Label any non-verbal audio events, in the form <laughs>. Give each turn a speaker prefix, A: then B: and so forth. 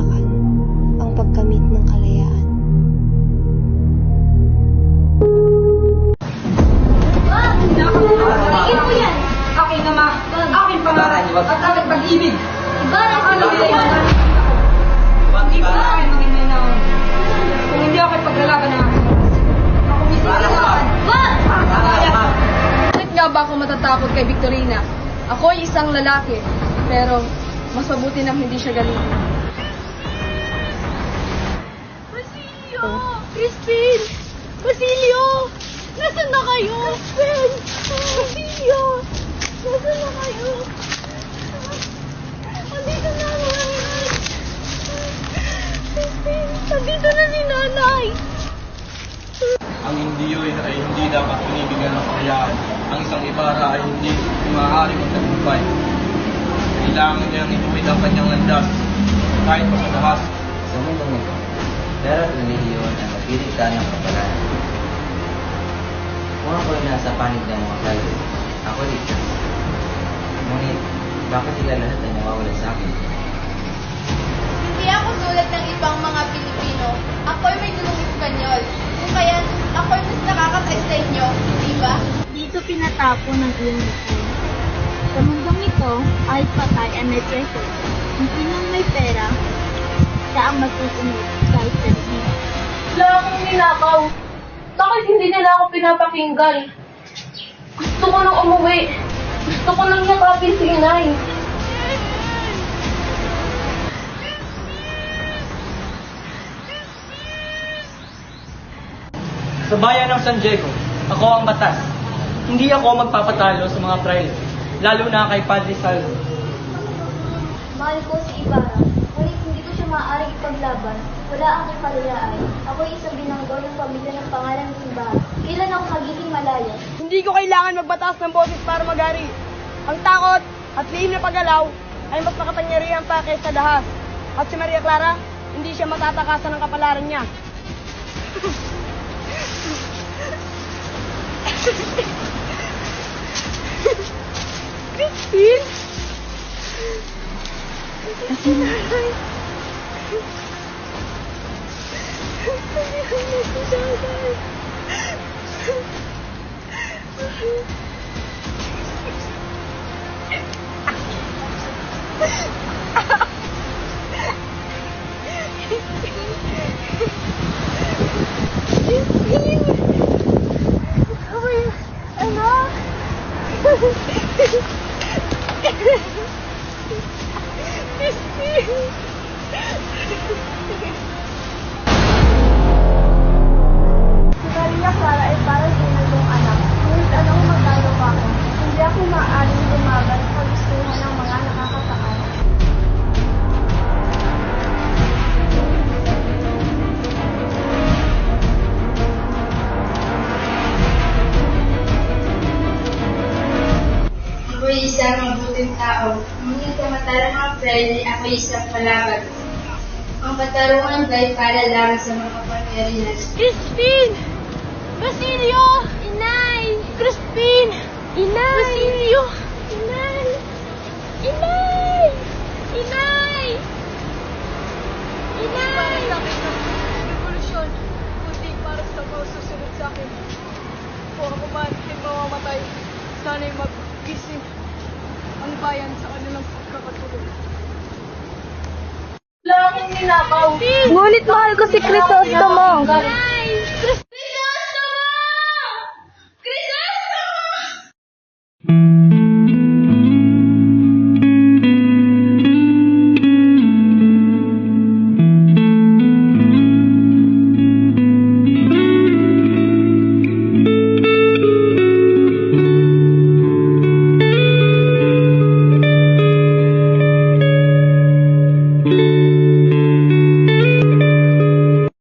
A: pinanghawakan ang pagkamit ng kalayaan.
B: Akin mo yan! Aking ama, aking pangarap, at aking pag-ibig. Ano yan? Hindi ko na akin maging. Kung hindi ako paglalaban na ako. Ako mismo na.
C: Bakit nga ba ako matatakot kay Victorina? Ako ay isang lalaki, pero mas mabuti nang hindi siya galitin. Basilio! Crispin! Basilio! Nasaan na kayo? Crispin! Basilio! Nasaan na kayo? Andito na ang nanay! Crispin! Andito na ni nanay!
D: Ang hindi yun ay hindi dapat binibigyan ng kakayaan. Ang isang ibara ay hindi maaari magtagumpay. Kailangan niyang ituwid ang kanyang landas kahit pa sa dahas.
E: Sa mundong ito, ni Leon na magdiligta ng kapalaran. Kung ako ay nasa panig ng mga kayo, ako ligtas. Ngunit, bakit sila lahat ay nawawala sa akin?
F: Hindi ako tulad ng ibang mga Pilipino. Ako ay may dulong Espanyol. Kung kaya ako ay mas nakakasay sa inyo, di ba?
G: Dito pinatapon ng iyong buhay. Sa mundong ito, kahit patay ang may presyo. Kung sinong may pera, siya ang dito.
C: Wala akong ninakaw. Bakit hindi nila ako pinapakinggan? Gusto ko nang umuwi. Gusto ko nang yakapin si inay.
D: Sa bayan ng San Diego, ako ang batas. Hindi ako magpapatalo sa mga trial, lalo na kay Padre Salvo.
G: Mahal ko si Ibarra, ngunit hindi ko siya maaaring ipaglaban. Wala akong kalayaan. Ako ay isang binanggol ng pamilya ng pangalan ng Ibarra. Kailan ako magiging malaya?
C: Hindi ko kailangan magbatas ng boses para magari. Ang takot at lihim na paggalaw ay mas makapangyarihan pa kaysa dahas. At si Maria Clara, hindi siya matatakasan ng kapalaran niya. <laughs> Christine! Kasi nanay. <laughs>
G: Si
F: mabuting tao. Ngunit kamatara mga friend, ako'y isang palaban. Ang katarungan ba'y para lang sa mga kapangyarihan?
C: Crispin! Basilio! Inay! Crispin! Inay! Basilio! Inay! Inay! Inay! Inay! Para sa akin ng revolusyon, kundi para sa mga susunod sa akin. Kung ako man ay mamamatay, sana'y mag-gising ang bayan sa kanilang pagkakatulog. Wala akong ninakaw.
G: Ngunit mahal ko si Crisostomo.